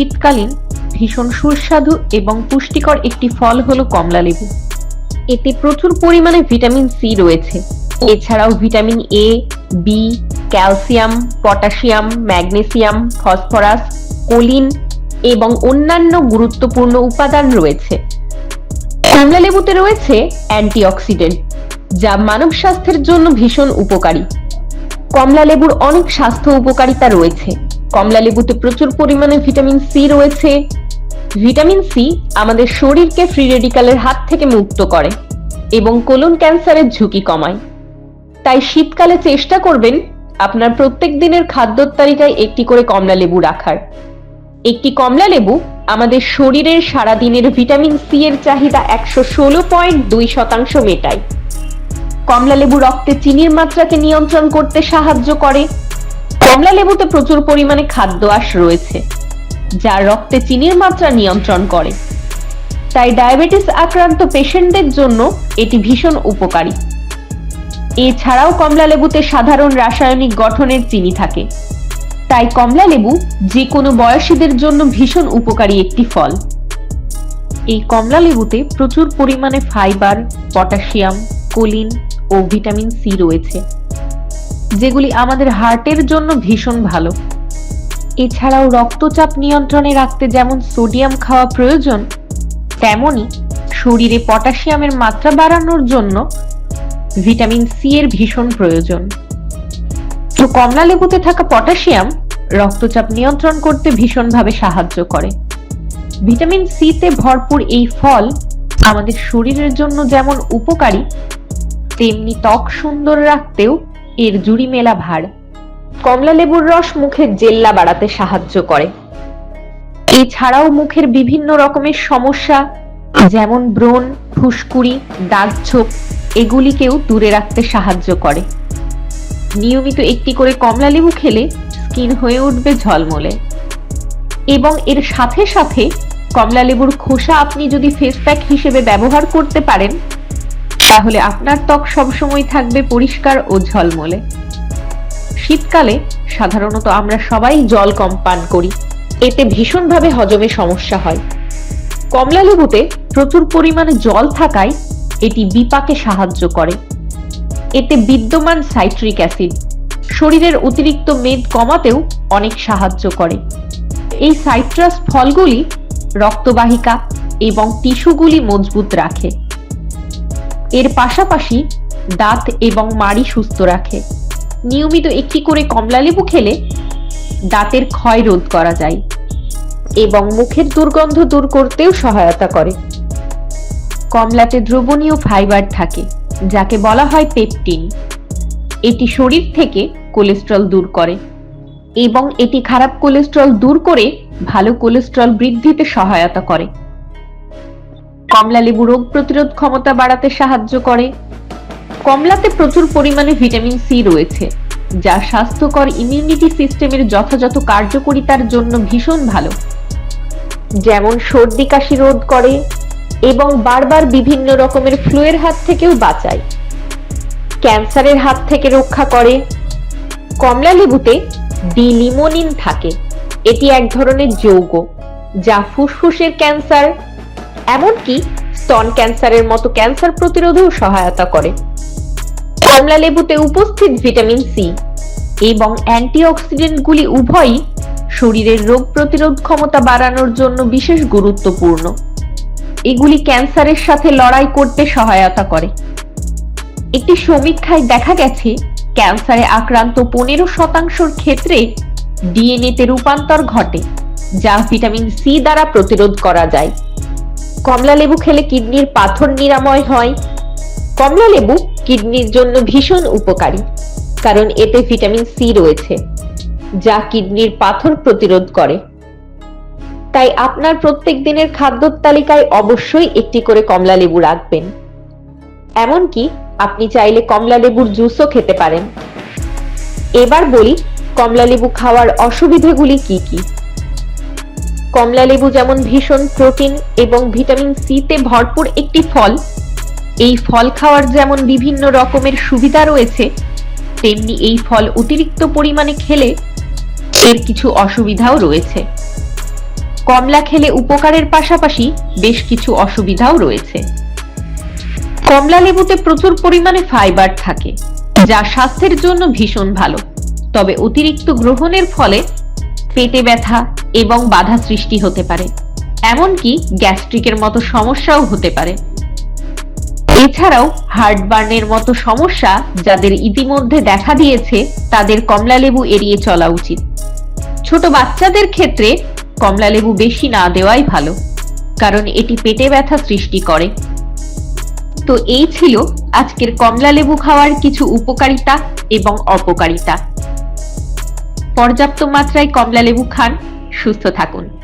শীতকালীন, ভীষণ সুস্বাদু এবং পুষ্টিকর একটি ফল হলো কমলা লেবু। এতে প্রচুর পরিমাণে ভিটামিন সি রয়েছে। এছাড়াও vitamin A, B, calcium, potassium, magnesium, phosphorus, choline এবং অন্যান্য গুরুত্বপূর্ণ উপাদান রয়েছে। কমলা লেবুতে রয়েছে অ্যান্টিঅক্সিডেন্ট, যা মানব স্বাস্থ্যের জন্য ভীষণ উপকারী। কমলা লেবুর অনেক স্বাস্থ্য উপকারিতা রয়েছে। কমলা লেবুতে প্রচুর পরিমাণে ভিটামিন সি রয়েছে। ভিটামিন সি আমাদের শরীরকে ফ্রি রেডিকালের হাত থেকে মুক্ত করে এবং কোলন ক্যান্সারের ঝুঁকি কমায়। তাই শীতকালে চেষ্টা করবেন আপনার প্রত্যেক দিনের খাদ্যর তালিকায় একটি করে কমলা লেবু রাখার। একটি কমলা লেবু আমাদের শরীরের সারাদিনের ভিটামিন সি এর চাহিদা একশো ষোলো পয়েন্ট দুই শতাংশ মেটায়। কমলা লেবু রক্তে চিনির মাত্রাকে নিয়ন্ত্রণ করতে সাহায্য করে। কমলা লেবুতে প্রচুর পরিমাণে খাদ্য আঁশ রয়েছে, যা রক্তে চিনির মাত্রা নিয়ন্ত্রণ করে। তাই ডায়াবেটিস আক্রান্ত পেশেন্টদের জন্য এটি ভীষণ উপকারী। এছাড়াও কমলা লেবুতে সাধারণ রাসায়নিক গঠনের চিনি থাকে। তাই কমলা লেবু যে কোনো বয়সীদের জন্য ভীষণ উপকারী একটি ফল। এই কমলা লেবুতে প্রচুর পরিমাণে ফাইবার, পটাশিয়াম, কোলিন ও ভিটামিন সি রয়েছে। যেগুলি আমাদের হার্টের জন্য ভীষণ ভালো। এছাড়াও রক্তচাপ নিয়ন্ত্রণে রাখতে যেমন সোডিয়াম খাওয়া প্রয়োজন, তেমনি শরীরে পটাশিয়ামের মাত্রা বাড়ানোর জন্য ভিটামিন সি এর ভীষণ প্রয়োজন। তো কমলা লেবুতে থাকা পটাশিয়াম রক্তচাপ নিয়ন্ত্রণ করতে ভীষণভাবে সাহায্য করে। ভিটামিন সি তে ভরপুর এই ফল আমাদের শরীরের জন্য যেমন উপকারী, তেমনি ত্বক সুন্দর রাখতেও এর জুড়ি মেলা ভার। কমলা লেবুর রস মুখের জেল্লা বাড়াতে সাহায্য করে। এছাড়াও মুখের বিভিন্ন রকমের সমস্যা, যেমন ব্রণ, ফুসকুড়ি, দাগ ছোপ, এগুলিকেও দূরে রাখতে সাহায্য করে। নিয়মিত একটি করে কমলা লেবু খেলে স্কিন হয়ে উঠবে ঝলমলে। এবং এর সাথে সাথে কমলা লেবুর খোসা আপনি যদি ফেস প্যাক হিসেবে ব্যবহার করতে পারেন তাহলে আপনার ত্বক সবসময় থাকবে পরিষ্কার ও ঝলমলে। শীতকালে সাধারণত আমরা সবাই জল কম পান করি। এতে ভীষণভাবে হজমে সমস্যা হয়। কমলা লেবুতে প্রচুর পরিমাণে জল থাকায় এটি বিপাকে সাহায্য করে। এতে বিদ্যমান সাইট্রিক অ্যাসিড শরীরের অতিরিক্ত মেদ কমাতেও অনেক সাহায্য করে। এই সাইট্রাস ফলগুলি রক্তবাহিকা এবং টিস্যুগুলি মজবুত রাখে। এর পাশাপাশি দাঁত এবং মাড়ি সুস্থ রাখে। নিয়মিত একটি করে কমলা লেবু খেলে দাঁতের ক্ষয় রোধ করা যায় এবং মুখের দুর্গন্ধ দূর করতেও সহায়তা করে। কমলাতে দ্রবণীয় ফাইবার থাকে, যাকে বলা হয় পেপটিন। এটি শরীর থেকে কোলেস্ট্রল দূর করে এবং এটি খারাপ কোলেস্ট্রল দূর করে ভালো কোলেস্ট্রল বৃদ্ধিতে সহায়তা করে। কমলা লেবু রোগ প্রতিরোধ ক্ষমতা বাড়াতে সাহায্য করে। কমলাতে প্রচুর পরিমাণে ভিটামিন সি রয়েছে, যা স্বাস্থ্যকর ইমিউনিটি সিস্টেমের যথাযথ কার্যকরিতার জন্য ভীষণ ভালো। যেমন সর্দি কাশি রোধ করে এবং বারবার বিভিন্ন রকমের ফ্লুয়ের হাত থেকেও বাঁচায়। ক্যান্সারের হাত থেকে রক্ষা করে। কমলা লেবুতে ডিলিমোনিন থাকে। এটি এক ধরনের যৌগ, যা ফুসফুসের ক্যান্সার এমনকি স্তন ক্যান্সারের মতো ক্যান্সার প্রতিরোধেও সহায়তা করে। কমলা লেবুতে উপস্থিত ভিটামিন সি এবং অ্যান্টিঅক্সিডেন্টগুলি উভয়ই শরীরের রোগ প্রতিরোধ ক্ষমতা বাড়ানোর জন্য বিশেষ গুরুত্বপূর্ণ। এগুলি ক্যান্সারের সাথে লড়াই করতে সহায়তা করে। একটি সমীক্ষায় দেখা গেছে, ক্যান্সারে আক্রান্ত পনেরো শতাংশর ক্ষেত্রে ডিএনএতে রূপান্তর ঘটে, যা ভিটামিন সি দ্বারা প্রতিরোধ করা যায়। কমলা লেবু খেলে কিডনির পাথর নিরাময় হয়। কমলা লেবু কিডনির জন্য ভীষণ উপকারী, কারণ এতে ভিটামিন সি রয়েছে, যা কিডনির পাথর প্রতিরোধ করে। তাই আপনার প্রত্যেক দিনের খাদ্যর তালিকায় অবশ্যই একটি করে কমলা লেবু রাখবেন। এমনকি আপনি চাইলে কমলা লেবুর জুসও খেতে পারেন। এবার বলি, কমলা লেবু খাওয়ার অসুবিধাগুলি কি কি? কমলা লেবু যেমন ভীষণ প্রোটিন এবং ভিটামিন সি তে ভরপুর একটি ফল, এই ফল খাওয়ার যেমন বিভিন্ন রকমের সুবিধা রয়েছে, তেমনি এই ফল অতিরিক্ত পরিমাণে খেলে এর কিছু অসুবিধাও রয়েছে। কমলা খেলে উপকারের পাশাপাশি বেশ কিছু অসুবিধাও রয়েছে। কমলা লেবুতে প্রচুর পরিমাণে ফাইবার থাকে, যা স্বাস্থ্যের জন্য ভীষণ ভালো। তবে অতিরিক্ত গ্রহণের ফলে পেটে ব্যথা এবং বাধা সৃষ্টি হতে পারে। এমনকি গ্যাস্ট্রিকের মতো সমস্যাও হতে পারে। এছাড়াও হার্টবার্নের মতো সমস্যা যাদের ইতিমধ্যে দেখা দিয়েছে, তাদের কমলালেবু এড়িয়ে চলা উচিত। ছোট বাচ্চাদের ক্ষেত্রে কমলালেবু বেশি না দেওয়াই ভালো, কারণ এটি পেটে ব্যথা সৃষ্টি করে। তো এই ছিল আজকের কমলালেবু খাওয়ার কিছু উপকারিতা এবং অপকারিতা। পর্যাপ্ত মাত্রায় কমলালেবু খান। সুস্থ থাকুন।